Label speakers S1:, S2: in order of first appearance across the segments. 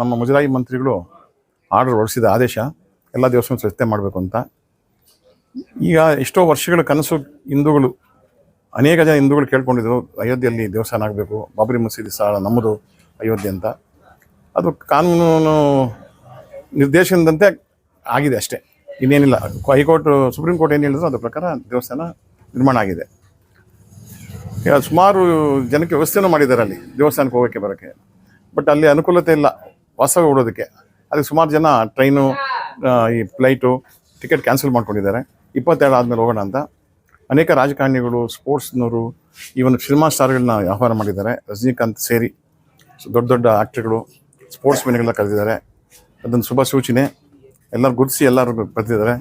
S1: ನಮ್ಮ ಮುಜರಾಯಿ ಮಂತ್ರಿಗಳು ಆರ್ಡರ್ ಹೊರಡಿಸಿದ ಆದೇಶ ಎಲ್ಲ ದೇವಸ್ಥಾನ ಸ್ವಚ್ಛತೆ ಮಾಡಬೇಕು ಅಂತ. ಈಗ ಎಷ್ಟೋ ವರ್ಷಗಳ ಕನಸು ಹಿಂದೂಗಳು, ಅನೇಕ ಜನ ಹಿಂದೂಗಳು ಕೇಳ್ಕೊಂಡಿದ್ರು, ಅಯೋಧ್ಯೆಯಲ್ಲಿ ದೇವಸ್ಥಾನ ಆಗಬೇಕು, ಬಾಬರಿ ಮಸೀದಿ ಸಾಲ ನಮ್ಮದು ಅಯೋಧ್ಯೆ ಅಂತ. ಅದು ಕಾನೂನು ನಿರ್ದೇಶನದಂತೆ ಆಗಿದೆ ಅಷ್ಟೇ. ಇನ್ನೇನಿಲ್ಲ. ಹೈಕೋರ್ಟ್, ಸುಪ್ರೀಂ ಕೋರ್ಟ್ ಏನು ಹೇಳಿದ್ರು ಅದ್ರ ಪ್ರಕಾರ ದೇವಸ್ಥಾನ ನಿರ್ಮಾಣ ಆಗಿದೆ. ಸುಮಾರು ಜನಕ್ಕೆ ವ್ಯವಸ್ಥೆನೂ ಮಾಡಿದ್ದಾರೆ ಅಲ್ಲಿ, ದೇವಸ್ಥಾನಕ್ಕೆ ಹೋಗೋಕ್ಕೆ ಬರೋಕ್ಕೆ. ಬಟ್ ಅಲ್ಲಿ ಅನುಕೂಲತೆ ಇಲ್ಲ. ವಾಸ ಹೂಡೋದಕ್ಕೆ ಅದಕ್ಕೆ ಸುಮಾರು ಜನ ಟ್ರೈನು ಈ ಫ್ಲೈಟು ಟಿಕೆಟ್ ಕ್ಯಾನ್ಸಲ್ ಮಾಡ್ಕೊಂಡಿದ್ದಾರೆ. ಇಪ್ಪತ್ತೆರಡು ಆದಮೇಲೆ ಹೋಗೋಣ ಅಂತ. ಅನೇಕ ರಾಜಕಾರಣಿಗಳು, ಸ್ಪೋರ್ಟ್ಸ್ನವರು, ಈವನ್ ಸಿನಿಮಾ ಸ್ಟಾರ್ಗಳನ್ನ ವ್ಯವಹಾರ ಮಾಡಿದ್ದಾರೆ. ರಜನಿಕಾಂತ್ ಸೇರಿ ದೊಡ್ಡ ದೊಡ್ಡ ಆ್ಯಕ್ಟ್ರ್ಗಳು ಸ್ಪೋರ್ಟ್ಸ್ ಮೆನ್ಗಳನ್ನ ಕರೆದಿದ್ದಾರೆ. ಅದೊಂದು ಶುಭ ಸೂಚನೆ. ಎಲ್ಲರೂ ಗುರುತಿಸಿ ಎಲ್ಲರೂ ಬರ್ತಿದ್ದಾರೆ.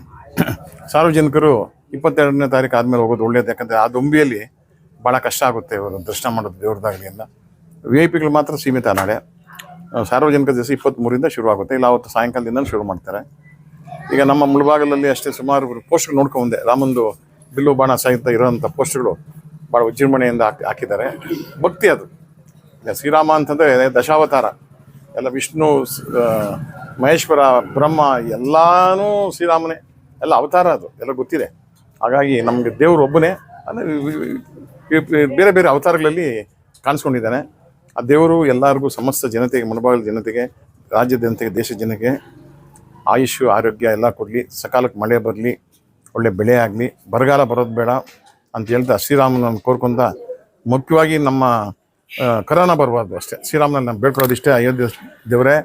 S1: ಸಾರ್ವಜನಿಕರು ಇಪ್ಪತ್ತೆರಡನೇ ತಾರೀಕು ಆದಮೇಲೆ ಹೋಗೋದು ಒಳ್ಳೆಯದು ಯಾಕಂದರೆ ಆ ದೊಂಬಿಯಲ್ಲಿ ಭಾಳ ಕಷ್ಟ ಆಗುತ್ತೆ. ಇವರು ದರ್ಶನ ಮಾಡೋದು ದೇವ್ರದಾಗಲಿ ಎಲ್ಲ ವಿ ಐ ಪಿಗಳು ಮಾತ್ರ ಸೀಮಿತ ನಾಳೆ. ಸಾರ್ವಜನಿಕ ದಿವಸ ಇಪ್ಪತ್ತ್ಮೂರಿಂದ ಶುರು ಆಗುತ್ತೆ ಇಲ್ಲ, ಅವತ್ತು ಸಾಯಂಕಾಲದಿಂದ ಶುರು ಮಾಡ್ತಾರೆ. ಈಗ ನಮ್ಮ ಮುಳುಬಾಗಲಲ್ಲಿ ಅಷ್ಟೇ ಸುಮಾರು ಪೋಸ್ಟ್ಗಳು ನೋಡ್ಕೊಂಡೆ ರಾಮಂದು ಬಿಲ್ಲು ಬಾಣ ಸಹಿತ ಇರೋವಂಥ ಪೋಸ್ಟ್ಗಳು ಭಾಳ ವಿಜೃಂಭಣೆಯಿಂದ ಹಾಕಿ, ಹಾಕಿದ್ದಾರೆ. ಭಕ್ತಿ ಅದು. ಶ್ರೀರಾಮ ಅಂತಂದರೆ ದಶಾವತಾರ. ಎಲ್ಲ ವಿಷ್ಣು ಮಹೇಶ್ವರ, ಬ್ರಹ್ಮ, ಎಲ್ಲಾನು ಶ್ರೀರಾಮನೇ. ಎಲ್ಲ ಅವತಾರ ಅದು. ಎಲ್ಲ ಗೊತ್ತಿದೆ. ಹಾಗಾಗಿ ನಮಗೆ ದೇವರು ಒಬ್ಬನೇ. ಅಂದರೆ ಬೇರೆ ಬೇರೆ ಅವತಾರಗಳಲ್ಲಿ ಕಾಣಿಸ್ಕೊಂಡಿದ್ದಾನೆ. ಆ ದೇವರು ಎಲ್ಲರಿಗೂ ಸಮಸ್ತ ಜನತೆಗೆ ಮನಭಾಗದ ಜನತೆಗೆ ರಾಜ್ಯದ ಜನತೆಗೆ, ದೇಶ ಜನತೆಗೆ ಆಯುಷು, ಆರೋಗ್ಯ ಎಲ್ಲ ಕೊಡಲಿ. ಸಕಾಲಕ್ಕೆ ಮಳೆ ಬರಲಿ, ಒಳ್ಳೆ ಬೆಳೆ ಆಗಲಿ. ಬರಗಾಲ ಬರೋದು ಬೇಡ ಅಂತ ಹೇಳ್ತಾ ಶ್ರೀರಾಮನನ್ನು ಕೋರ್ಕೊಂತ ಮುಖ್ಯವಾಗಿ ನಮ್ಮ ಕರೋನಾ ಬರಬಾರ್ದು ಅಷ್ಟೇ. ಶ್ರೀರಾಮನ ನಾನು ಬೇಡ್ಕೊಳ್ಳೋದು ಇಷ್ಟೇ. ಅಯೋಧ್ಯೆ ದೇವರೇ,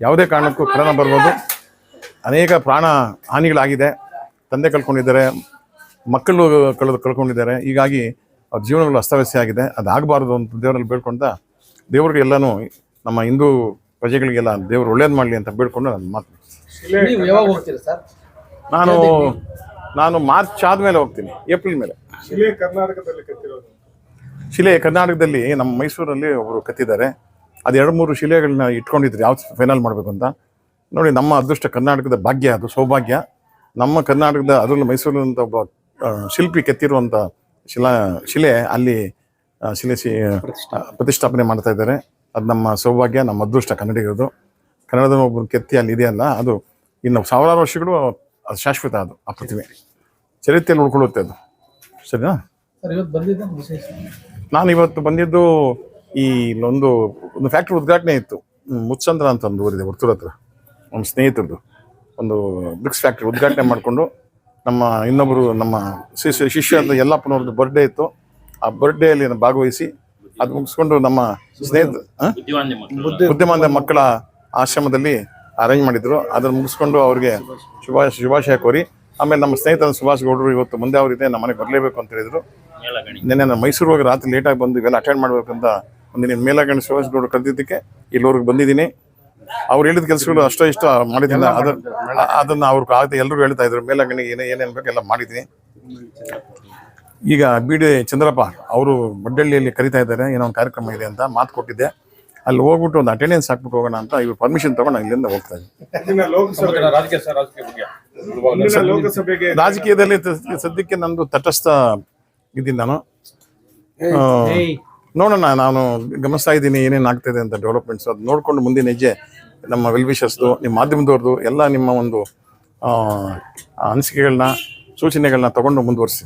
S1: ಯಾವುದೇ ಕಾರಣಕ್ಕೂ ಕರೋನಾ ಬರ್ಬೋದು. ಅನೇಕ ಪ್ರಾಣ ಹಾನಿಗಳಾಗಿದೆ. ತಂದೆ ಕಳ್ಕೊಂಡಿದ್ದಾರೆ, ಮಕ್ಕಳು ಕಳೆದು, ಕಳ್ಕೊಂಡಿದ್ದಾರೆ. ಹೀಗಾಗಿ ಅವ್ರ ಜೀವನಗಳು ಅಸ್ತವ್ಯಸ್ತ ಆಗಿದೆ. ಅದು ಆಗಬಾರ್ದು ಅಂತ ದೇವರಲ್ಲಿ ಬೇಡ್ಕೊಂತ ದೇವ್ರಿಗೆಲ್ಲನೂ ನಮ್ಮ ಹಿಂದೂ ಪ್ರಜೆಗಳಿಗೆಲ್ಲ ದೇವ್ರು ಒಳ್ಳೇದು ಮಾಡಲಿ ಅಂತ ಬೇಡ್ಕೊಂಡು ನಾನು ಮಾತು
S2: ಯಾವಾಗ ಹೋಗ್ತೀರಾ ಸರ್?
S1: ನಾನು ನಾನು ಮಾರ್ಚ್ ಆದಮೇಲೆ ಹೋಗ್ತೀನಿ ಏಪ್ರಿಲ್ ಮೇಲೆ.
S3: ಶಿಲೆ ಕರ್ನಾಟಕದಲ್ಲಿ ಕತ್ತಿರೋದು
S1: ಶಿಲೆ ಕರ್ನಾಟಕದಲ್ಲಿ ನಮ್ಮ ಮೈಸೂರಲ್ಲಿ ಒಬ್ಬರು ಕತ್ತಿದ್ದಾರೆ ಅದು ಎರಡು ಮೂರು ಶಿಲೆಗಳನ್ನ ಇಟ್ಕೊಂಡಿದ್ರು ಯಾವ ಫೈನಲ್ ಮಾಡಬೇಕು ಅಂತ. ನೋಡಿ ನಮ್ಮ ಅದೃಷ್ಟ ಕರ್ನಾಟಕದ ಭಾಗ್ಯ ಅದು ಸೌಭಾಗ್ಯ. ನಮ್ಮ ಕರ್ನಾಟಕದ ಅದರಲ್ಲೂ ಮೈಸೂರಿನಂಥ ಒಬ್ಬ ಶಿಲ್ಪಿ ಕೆತ್ತಿರುವಂಥ ಶಿಲಾ ಶಿಲೆ ಅಲ್ಲಿ ಶಿಲೆ ಶಿ ಪ್ರತಿಷ್ಠಾಪನೆ ಮಾಡ್ತಾ ಇದ್ದಾರೆ. ಅದು ನಮ್ಮ ಸೌಭಾಗ್ಯ ನಮ್ಮ ಅದೃಷ್ಟ ಕನ್ನಡಿಗರದು. ಕನ್ನಡದ ಒಬ್ಬರು ಕೆತ್ತಿ ಅಲ್ಲಿ ಇದೆಯಲ್ಲ ಅದು ಇನ್ನು ಸಾವಿರಾರು ವರ್ಷಗಳು ಅದು ಶಾಶ್ವತ ಅದು ಆ ಪ್ರತಿಮೆ. ಚರಿತ್ರೆಯಲ್ಲಿ ಉಳ್ಕೊಳ್ಳುತ್ತೆ ಅದು. ಸರಿನಾ? ನಾನು ಇವತ್ತು ಬಂದಿದ್ದು ಈ ಒಂದು ಒಂದು ಫ್ಯಾಕ್ಟ್ರಿ ಉದ್ಘಾಟನೆ ಇತ್ತು. ಮುಚ್ಚಂದ್ರ ಮುತ್ಸಂದ್ರ ಅಂತ ಒಂದು ಊರಿದೆ ವರ್ತೂರ್ ಹತ್ರ. ನಮ್ಮ ಸ್ನೇಹಿತರದು. ಒಂದು ಬ್ರಿಕ್ಸ್ ಫ್ಯಾಕ್ಟ್ರಿ ಉದ್ಘಾಟನೆ ಮಾಡಿಕೊಂಡು ನಮ್ಮ ಇನ್ನೊಬ್ಬರು ನಮ್ಮ ಶಿಷ್ಯ ಅಂತ ಯಲ್ಲಪ್ಪನವ್ರದ್ದು ಬರ್ಡೇ ಇತ್ತು. ಆ ಬರ್ಡೇಯಲ್ಲಿ ಅಲ್ಲಿ ಭಾಗವಹಿಸಿ ಅದು ಮುಗಿಸ್ಕೊಂಡು ನಮ್ಮ ಸ್ನೇಹಿತ ಬುದ್ಧಿಮಾಂದ ಮಕ್ಕಳ. ಆಶ್ರಮದಲ್ಲಿ ಅರೇಂಜ್ ಮಾಡಿದ್ರು. ಅದನ್ನು ಮುಗಿಸ್ಕೊಂಡು ಅವ್ರಿಗೆ ಶುಭಾಶ ಶುಭಾಶಯ ಕೋರಿ ಆಮೇಲೆ ನಮ್ಮ ಸ್ನೇಹಿತರ ಸುಭಾಷ್ ಗೌಡರು ಇವತ್ತು ಮುಂದೆ ಅವರಿದೆ ನಮ್ಮ ಮನೆಗೆ ಬರಲೇಬೇಕು ಅಂತ ಹೇಳಿದ್ರು. ನಿನ್ನೆ ನಾನು ಮೈಸೂರು ಹೋಗಿ ರಾತ್ರಿ ಲೇಟಾಗಿ ಬಂದು ಇವೆಲ್ಲ ಅಟೆಂಡ್ ಮಾಡ್ಬೇಕಂತ ಒಂದಿನ ಮೇಲಾಗಣ್ಣ ಸುಭಾಷ್ ಗೌಡರು ಕರೆದಿದ್ದಕ್ಕೆ ಇಲ್ಲಿವರೆಗೆ ಬಂದಿದ್ದೀನಿ. ಅವ್ರು ಹೇಳಿದ ಕೆಲಸಗಳು ಅಷ್ಟೋ ಇಷ್ಟ ಮಾಡಿದ್ದೀನಿ. ಅದನ್ನ ಅದನ್ನ ಅವ್ರು ಆಗುತ್ತೆ ಎಲ್ಲರೂ ಹೇಳ್ತಾ ಇದ್ರು. ಮೇಲಂಗಣಿಗೆ ಏನೇ ಏನೇನು ಬೇಕು ಎಲ್ಲ ಮಾಡಿದ್ದೀನಿ. ಈಗ ಬಿ ಡಿ ಚಂದ್ರಪ್ಪ ಅವರು ಮಡ್ಡಳ್ಳಿಯಲ್ಲಿ ಕರಿತಾ ಇದ್ದಾರೆ. ಏನೋ ಒಂದು ಕಾರ್ಯಕ್ರಮ ಇದೆ ಅಂತ ಮಾತು ಕೊಟ್ಟಿದ್ದೆ. ಅಲ್ಲಿ ಹೋಗ್ಬಿಟ್ಟು ಒಂದು ಅಟೆಂಡೆನ್ಸ್ ಹಾಕ್ಬಿಟ್ಟು ಹೋಗೋಣ ಅಂತ ಇವ್ರು ಪರ್ಮಿಷನ್ ತಗೊಂಡು ನಾನು ಇಲ್ಲಿಂದ ಹೋಗ್ತಾ ಇದ್ದೀನಿ.
S3: ಇಂದಿನ ಲೋಕಸಭೆ
S2: ರಾಜಕೀಯ ಸರ್ ರಾಜಕೀಯ ಬಗ್ಗೆ
S3: ಲೋಕಸಭೆಗೆ
S1: ರಾಜಕೀಯದಲ್ಲಿ ಸದ್ಯಕ್ಕೆ ನಂದು ತಟಸ್ಥ ಇದ್ದೀನಿ ನಾನು. ನೋಡೋಣ, ನಾನು ಗಮನಿಸ್ತಾ ಇದ್ದೀನಿ ಏನೇನು ಆಗ್ತಿದೆ ಅಂತ ಡೆವಲಪ್ಮೆಂಟ್ಸ್ ಅದು ನೋಡ್ಕೊಂಡು ಮುಂದಿನ ಹೆಜ್ಜೆ ನಮ್ಮ ವೆಲ್ ವಿಷರ್ಸ್ದು ನಿಮ್ಮ ಮಾಧ್ಯಮದವ್ರದ್ದು ಎಲ್ಲ ನಿಮ್ಮ ಒಂದು ಅನಿಸಿಕೆಗಳನ್ನ ಸೂಚನೆಗಳನ್ನ ತಗೊಂಡು ಮುಂದುವರಿಸಿ.